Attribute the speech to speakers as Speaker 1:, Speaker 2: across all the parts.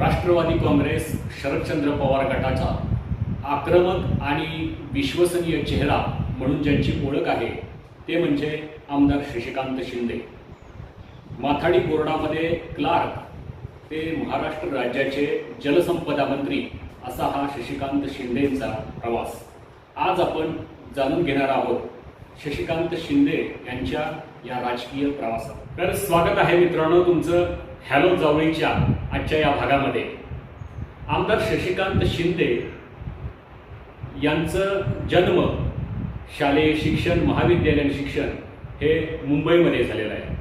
Speaker 1: राष्ट्रवादी काँग्रेस शरदचंद्र पवार गटाचा आक्रमक आणि विश्वसनीय चेहरा म्हणून ज्यांची ओळख आहे ते म्हणजे आमदार शशिकांत शिंदे. माथाडी बोर्डामध्ये क्लार्क ते महाराष्ट्र राज्याचे जलसंपदा मंत्री असा हा शशिकांत शिंदेंचा प्रवास. आज आपण जाणून घेणार आहोत शशिकांत शिंदे यांच्या या राजकीय प्रवासात. तर स्वागत आहे मित्रांनो तुमचं हॅलो जावळीच्या आजच्या या भागामध्ये. आमदार शशिकांत शिंदे यांचं जन्म शालेय शिक्षण महाविद्यालयीन शिक्षण हे मुंबईमध्ये झालेलं आहे.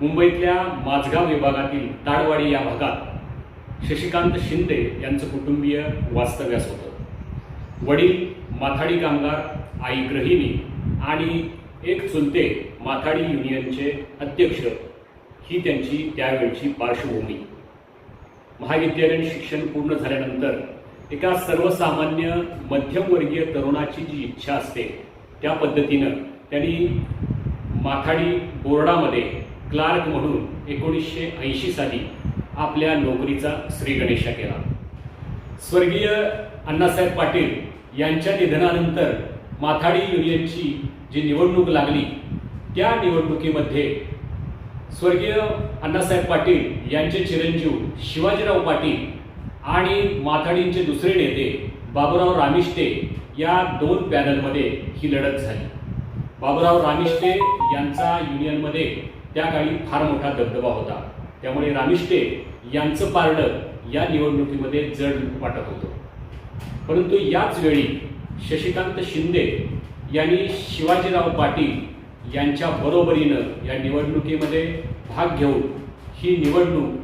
Speaker 1: मुंबईतल्या माझगाव विभागातील ताडवाडी या भागात शशिकांत शिंदे यांचं कुटुंबीय वास्तव्यास होतं वडील माथाडी कामगार आई गृहिणी आणि एक चुलते माथाडी युनियनचे अध्यक्ष ही त्यांची त्यावेळची पार्श्वभूमी. महाविद्यालयीन शिक्षण पूर्ण झाल्यानंतर एका सर्वसामान्य मध्यमवर्गीय तरुणाची जी इच्छा असते त्या पद्धतीनं त्यांनी माथाडी बोर्डामध्ये क्लार्क म्हणून एकोणीसशे ऐंशी साली आपल्या नोकरीचा श्रीगणेशा केला. स्वर्गीय अण्णासाहेब पाटील यांच्या निधनानंतर माथाडी युनियनची जी निवडणूक लागली त्या निवडणुकीमध्ये स्वर्गीय अण्णासाहेब पाटील यांचे चिरंजीव शिवाजीराव पाटील आणि माथाडींचे दुसरे नेते बाबूराव रामिष्टे या दोन पॅनलमध्ये ही लढत झाली. बाबूराव रामिष्टे यांचा युनियनमध्ये त्या काळी फार मोठा दबदबा होता. त्यामुळे रामिष्टे यांचं पारडं या निवडणुकीमध्ये जड वाटत होतं. परंतु याच वेळी शशिकांत शिंदे यांनी शिवाजीराव पाटील यांच्या बरोबरीनं या निवडणुकीमध्ये भाग घेऊन ही निवडणूक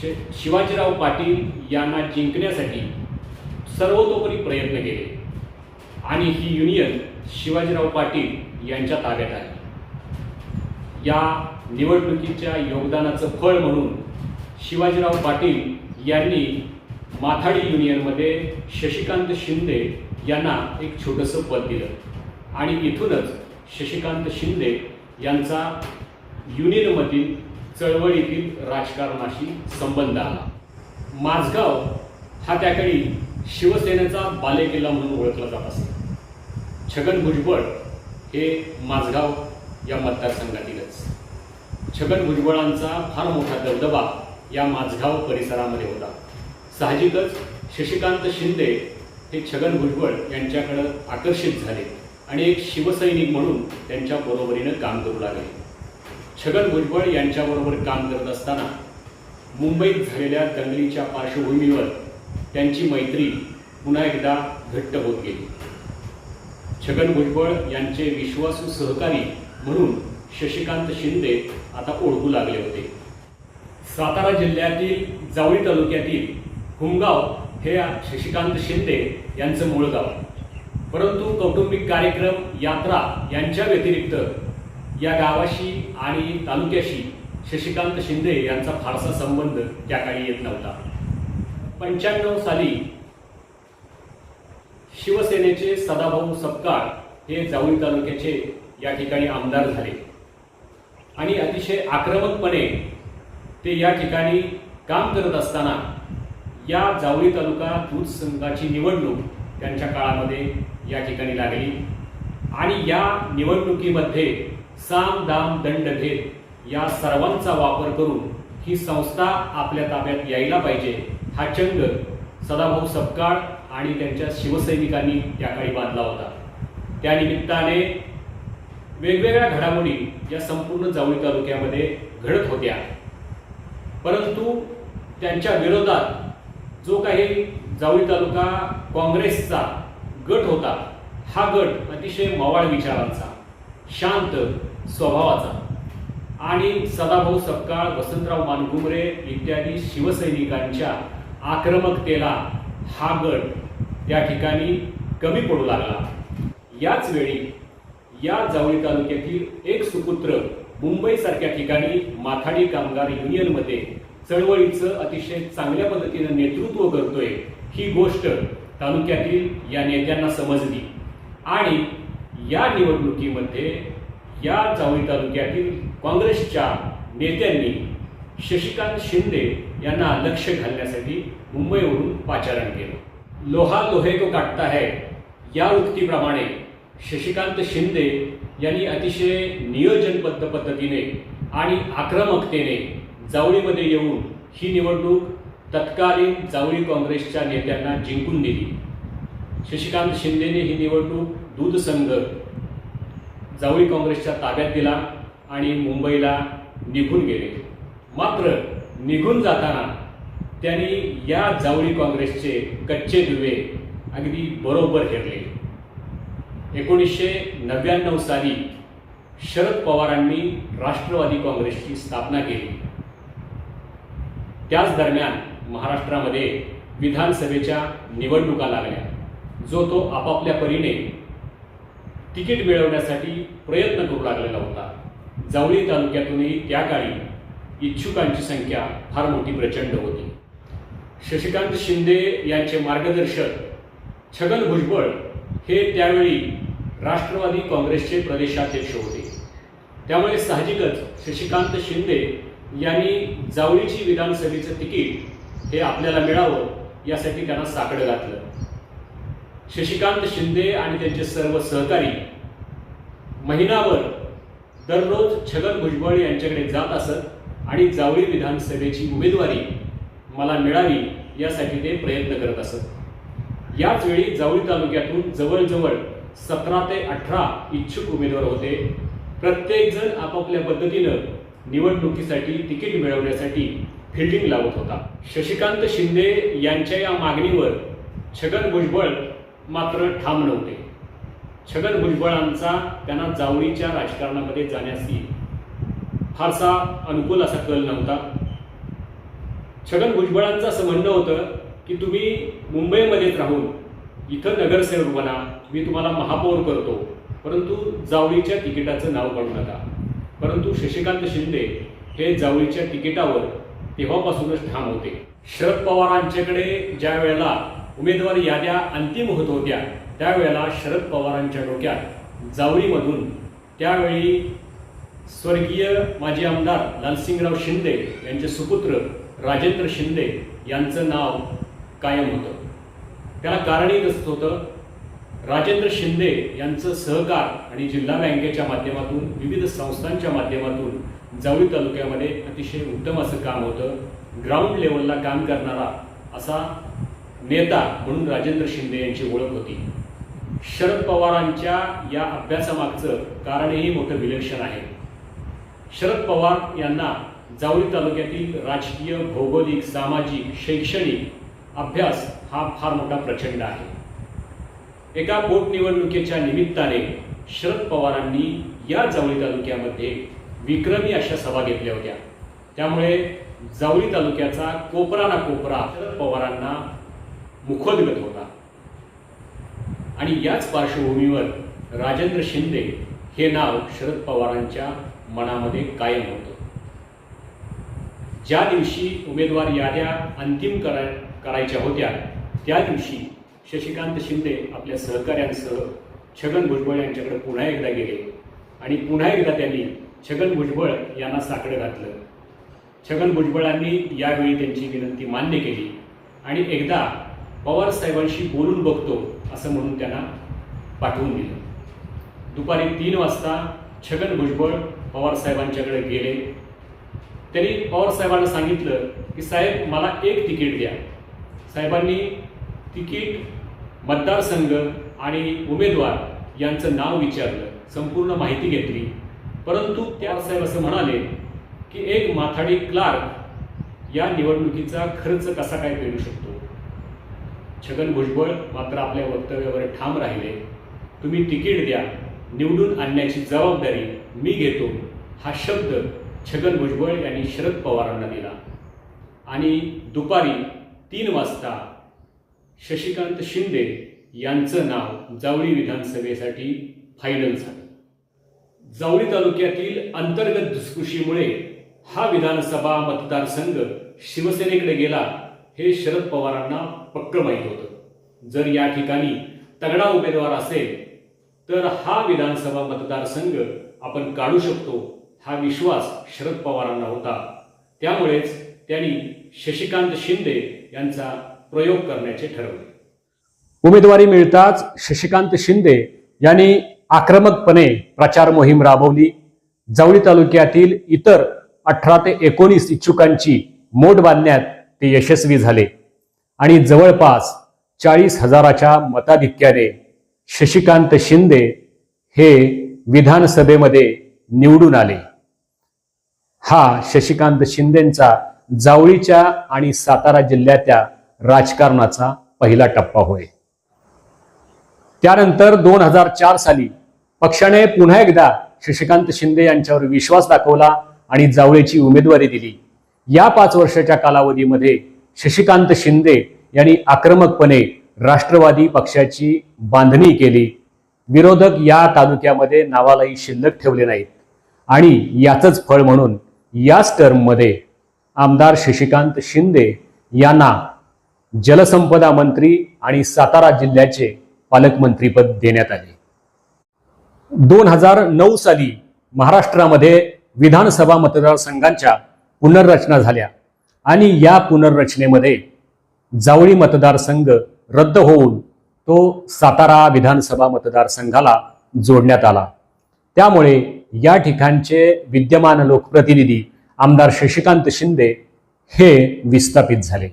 Speaker 1: श शिवाजीराव पाटील यांना जिंकण्यासाठी सर्वतोपरी प्रयत्न केले. आणि ही युनियन शिवाजीराव पाटील यांच्या ताब्यात आहे या निवडणुकीच्या योगदानाचं फळ म्हणून शिवाजीराव पाटील यांनी माथाडी युनियनमध्ये शशिकांत शिंदे यांना एक छोटंसं पद दिलं. आणि इथूनच शशिकांत शिंदे यांचा युनियनमधील चळवळीतील राजकारणाशी संबंध आला. माझगाव हा त्याकडे शिवसेनेचा बालेकिल्ला म्हणून ओळखला जात असे छगन भुजबळ हे माझगाव या मतदारसंघातीलच. छगन भुजबळांचा फार मोठा दबदबा या माझगाव परिसरामध्ये होता. साहजिकच शशिकांत शिंदे हे छगन भुजबळ यांच्याकडं आकर्षित झाले आणि एक शिवसैनिक म्हणून त्यांच्या बरोबरीनं काम करू लागले. छगन भुजबळ यांच्याबरोबर काम करत असताना मुंबईत झालेल्या दंगलीच्या पार्श्वभूमीवर त्यांची मैत्री पुन्हा एकदा घट्ट होत गेली. छगन भुजबळ यांचे विश्वासू सहकारी म्हणून शशिकांत शिंदे आता ओळखू लागले होते. सातारा जिल्ह्यातील जावळी तालुक्यातील हुमगाव हे शशिकांत शिंदे यांचं मूळ गाव. परंतु कौटुंबिक कार्यक्रम यात्रा यांच्या व्यतिरिक्त या गावाशी आणि तालुक्याशी शशिकांत शिंदे यांचा फारसा संबंध त्या काळी येत नव्हता. पंच्याण्णव साली शिवसेनेचे सदाभाऊ सपकाळ हे जावळी तालुक्याचे या ठिकाणी आमदार झाले. आणि अतिशय आक्रमकपणे ते या ठिकाणी काम करत असताना या जावळी तालुका दूध संघाची निवडणूक त्यांच्या काळामध्ये या ठिकाणी लागली. आणि या निवडणुकीमध्ये साम दाम दंडभेद या सर्वांचा वापर करून ही संस्था आपल्या ताब्यात यायला पाहिजे हा चंग सदाभाऊ सपकाळ आणि त्यांच्या शिवसैनिकांनी त्या काळी बांधला होता. त्या निमित्ताने वेगवेगळ्या घडामोडी या संपूर्ण जावळी तालुक्यामध्ये घडत होत्या. परंतु त्यांच्या विरोधात जो काही जावळी तालुका काँग्रेसचा गट होता हा गट अतिशय मवाळ विचारांचा शांत स्वभावाचा. आणि सदाभाऊ सपकाळ वसंतराव मानगुमरे इत्यादी शिवसैनिकांच्या आक्रमकतेला हा गट त्या ठिकाणी कमी पडू लागला. याच वेळी या जावळी तालुक्यातील एक सुपुत्र मुंबईसारख्या ठिकाणी माथाडी कामगार युनियनमध्ये चळवळीचं अतिशय चांगल्या पद्धतीनं नेतृत्व करतोय ही गोष्ट तालुक्यातील या नेत्यांना समजली. आणि या निवडणुकीमध्ये या जावळी तालुक्यातील काँग्रेसच्या नेत्यांनी शशिकांत शिंदे यांना लक्ष घालण्यासाठी मुंबईवरून पाचारण केलं. लोहा लोहे को काटता है या उक्तीप्रमाणे शशिकांत शिंदे यांनी अतिशय नियोजनबद्ध पद्धतीने आणि आक्रमकतेने जावळीमध्ये येऊन ही निवडणूक तत्कालीन जावळी काँग्रेसच्या नेत्यांना जिंकून दिली. शशिकांत शिंदेने ही निवडणूक दूध संघ जावळी काँग्रेसच्या ताब्यात दिला आणि मुंबईला निघून गेले. मात्र निघून जाताना त्यांनी या जावळी काँग्रेसचे कच्चे दुवे अगदी बरोबर हेरले. एकोणीसशे नव्याण्णव साली शरद पवारांनी राष्ट्रवादी काँग्रेसची स्थापना केली. त्याच दरम्यान महाराष्ट्रामध्ये विधानसभेच्या निवडणुका लागल्या. जो तो आपापल्या परीने तिकीट मिळवण्यासाठी प्रयत्न करू लागलेला होता. जावळी तालुक्यातूनही त्या काळी इच्छुकांची संख्या फार मोठी प्रचंड होती. शशिकांत शिंदे यांचे मार्गदर्शक छगन भुजबळ हे त्यावेळी राष्ट्रवादी काँग्रेसचे प्रदेशाध्यक्ष होते. त्यामुळे साहजिकच शशिकांत शिंदे यांनी जावळीची विधानसभेचं तिकीट हे आपल्याला मिळावं यासाठी त्यांना साकडं घातलं. शशिकांत शिंदे आणि त्यांचे सर्व सहकारी महिनाभर दररोज छगन भुजबळ यांच्याकडे जात असत आणि जावळी विधानसभेची उमेदवारी मला मिळावी यासाठी ते प्रयत्न करत असत. याच वेळी जावळी तालुक्यातून जवळजवळ सतरा ते अठरा इच्छुक उमेदवार होते. प्रत्येकजण आपापल्या पद्धतीनं निवडणुकीसाठी तिकीट मिळवण्यासाठी फिल्डिंग लावत होता. शशिकांत शिंदे यांच्या या मागणीवर छगन भुजबळ मात्र ठाम नव्हते. छगन भुजबळांचा त्यांना जावळीच्या राजकारणामध्ये जाण्याची फारसा अनुकूल असा कल नव्हता. छगन भुजबळांचं असं म्हणणं होतं की तुम्ही मुंबईमध्येच राहून इथं नगरसेवक बना. मी तुम्हाला महापौर करतो. परंतु जावळीच्या तिकिटाचं नाव काढू नका. परंतु शशिकांत शिंदे हे जावळीच्या तिकिटावर तेव्हापासूनच ठाम होते. शरद पवारांच्याकडे ज्या वेळेला उमेदवार याद्या अंतिम होत होत्या त्यावेळेला शरद पवारांच्या डोक्यात जावळीमधून त्यावेळी स्वर्गीय माजी आमदार लालसिंगराव शिंदे यांचे सुपुत्र राजेंद्र शिंदे यांचं नाव कायम होतं. त्याला कारणही कसं होतं. राजेंद्र शिंदे यांचं सहकार आणि जिल्हा बँकेच्या माध्यमातून विविध संस्थांच्या माध्यमातून जावळी तालुक्यामध्ये अतिशय उत्तम असं काम होतं. ग्राउंड लेवलला काम करणारा असा नेता म्हणून राजेंद्र शिंदे यांची ओळख होती. शरद पवारांच्या या अभ्यासामागचं कारणही मोठं विलक्षण आहे. शरद पवार यांना जावळी तालुक्यातील राजकीय भौगोलिक सामाजिक शैक्षणिक अभ्यास हा फार मोठा प्रचंड आहे. एका पोटनिवडणुकीच्या निमित्ताने शरद पवारांनी या जावळी तालुक्यामध्ये विक्रमी अशा सभा घेतल्या होत्या. त्यामुळे जावळी तालुक्याचा कोपरा ना कोपरा शरद पवारांना मुखोद्गत होता. आणि याच पार्श्वभूमीवर राजेंद्र शिंदे हे नाव शरद पवारांच्या मनामध्ये कायम होतं. ज्या दिवशी उमेदवार याद्या अंतिम कराय करायच्या होत्या त्या दिवशी शशिकांत शिंदे आपल्या सहकाऱ्यांसह छगन भुजबळ यांच्याकडे पुन्हा एकदा गेले आणि पुन्हा एकदा त्यांनी छगन भुजबळ यांना साकडं घातलं. छगन भुजबळांनी यावेळी त्यांची विनंती मान्य केली आणि एकदा पवार साहेबांशी बोलून बघतो असं म्हणून त्यांना पाठवून दिलं. दुपारी तीन वाजता छगन भुजबळ पवार साहेबांच्याकडे गेले. त्यांनी पवार साहेबांना सांगितलं की साहेब मला एक तिकीट द्या. साहेबांनी तिकीट मतदारसंघ आणि उमेदवार यांचं नाव विचारलं संपूर्ण माहिती घेतली. परंतु त्या साहेब असं म्हणाले की एक माथाडी क्लार्क या निवडणुकीचा खर्च कसा काय पेलू शकतो? छगन भुजबळ मात्र आपल्या वक्तव्यावर ठाम राहिले. तुम्ही तिकीट द्या निवडून आणण्याची जबाबदारी मी घेतो हा शब्द छगन भुजबळ यांनी शरद पवारांना दिला. आणि दुपारी तीन वाजता शशिकांत शिंदे यांचं नाव जावळी विधानसभेसाठी फायनल झालं. जावळी तालुक्यातील अंतर्गत धुसफुशीमुळे हा विधानसभा मतदारसंघ शिवसेनेकडे गेला हे शरद पवारांना पक्क माहीत होतं. जर या ठिकाणी तगडा उमेदवार असेल तर हा विधानसभा मतदारसंघ आपण काढू शकतो हा विश्वास शरद पवारांना होता. त्यामुळेच त्यांनी शशिकांत शिंदे यांचा प्रयोग करण्याचे ठरवले. उमेदवारी मिळताच शशिकांत शिंदे यांनी आक्रमकपणे प्रचार मोहीम राबवली. जावळी तालुक्यातील इतर अठरा ते एकोणीस इच्छुकांची मोठ बांधण्यात ते यशस्वी झाले. आणि जवळपास चाळीस हजाराच्या मताधिक्याने शशिकांत शिंदे हे विधानसभेमध्ये निवडून आले. हा शशिकांत शिंदेंचा जावळीच्या आणि सातारा जिल्ह्याच्या राजकारणाचा पहिला टप्पा होय. त्यानंतर दोन हजार चार साली पक्षाने पुन्हा एकदा शशिकांत शिंदे यांच्यावर विश्वास दाखवला आणि जावळेची उमेदवारी दिली. या पाच वर्षाच्या कालावधीमध्ये शशिकांत शिंदे यांनी आक्रमकपणे राष्ट्रवादी पक्षाची बांधणी केली. विरोधक या तालुक्यामध्ये नावालाही शिल्लक ठेवले नाहीत. आणि याचंच फळ म्हणून याच टर्ममध्ये आमदार शशिकांत शिंदे यांना जलसंपदा मंत्री आणि सातारा जिल्ह्याचे पालकमंत्रीपद देण्यात आले. दोन हजार नऊ साली महाराष्ट्रामध्ये विधानसभा मतदारसंघांच्या पुनर्रचना झाल्या आणि या पुनर्रचनेमध्ये जावळी मतदारसंघ रद्द होऊन तो सातारा विधानसभा मतदारसंघाला जोडण्यात आला. त्यामुळे या ठिकाणचे विद्यमान लोकप्रतिनिधी आमदार शशिकांत शिंदे हे विस्थापित झाले.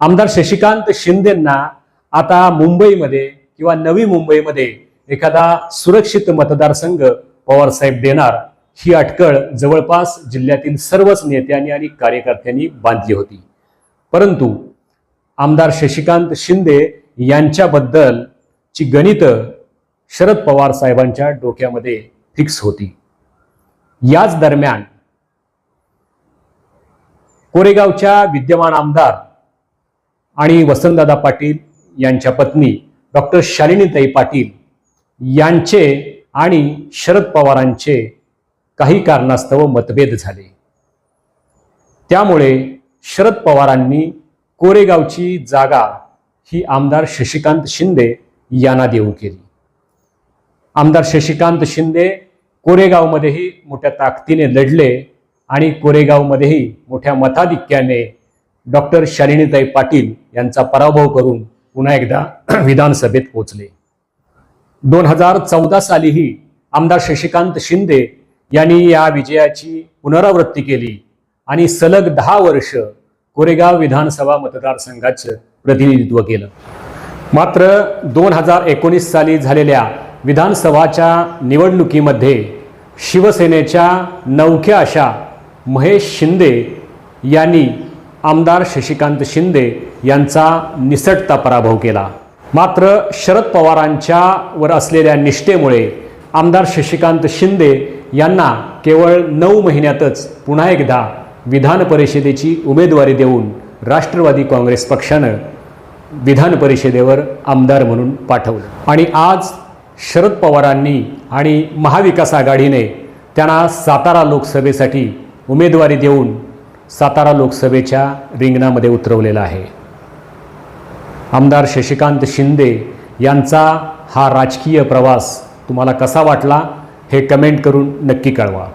Speaker 1: आमदार शशिकांत शिंदेंना आता मुंबईमध्ये किंवा नवी मुंबईमध्ये एखादा सुरक्षित मतदारसंघ पवारसाहेब देणार ही अटकळ जवळपास जिल्ह्यातील सर्वच नेत्यांनी आणि कार्यकर्त्यांनी बांधली होती. परंतु आमदार शशिकांत शिंदे यांच्याबद्दलची गणितं शरद पवार साहेबांच्या डोक्यामध्ये फिक्स होती. याच दरम्यान कोरेगावच्या विद्यमान आमदार आणि वसंतदादा पाटील यांच्या पत्नी डॉक्टर शालिनीताई पाटील यांचे आणि शरद पवारांचे काही कारणास्तव मतभेद झाले. त्यामुळे शरद पवारांनी कोरेगावची जागा ही आमदार शशिकांत शिंदे यांना देऊ केली. आमदार शशिकांत शिंदे कोरेगावमध्येही मोठ्या ताकदीने लढले आणि कोरेगावमध्येही मोठ्या मताधिक्याने डॉक्टर शालिनीताई पाटील यांचा पराभव करून पुन्हा एकदा विधानसभेत पोहोचले. दोन हजार चौदा सालीही आमदार शशिकांत शिंदे यांनी या विजयाची पुनरावृत्ती केली आणि सलग दहा वर्ष कोरेगाव विधानसभा मतदारसंघाचं प्रतिनिधित्व केलं. मात्र दोन हजार एकोणीस साली झालेल्या विधानसभाच्या निवडणुकीमध्ये शिवसेनेच्या नवख्या अशा महेश शिंदे यांनी आमदार शशिकांत शिंदे यांचा निसटता पराभव केला. मात्र शरद पवारांच्या वर असलेल्या निष्ठेमुळे आमदार शशिकांत शिंदे यांना केवळ नऊ महिन्यातच पुन्हा एकदा विधान परिषदेची उमेदवारी देऊन राष्ट्रवादी काँग्रेस पक्षानं विधान परिषदेवर आमदार म्हणून पाठवलं. आणि आज शरद पवारांनी आणि महाविकास आघाडीने त्यांना सातारा लोकसभेसाठी उमेदवारी देऊन सातारा लोकसभेच्या रिंगणामध्ये उतरवलेला आहे. आमदार शशिकांत शिंदे यांचा हा राजकीय प्रवास तुम्हाला कसा वाटला हे कमेंट करून नक्की कळवा.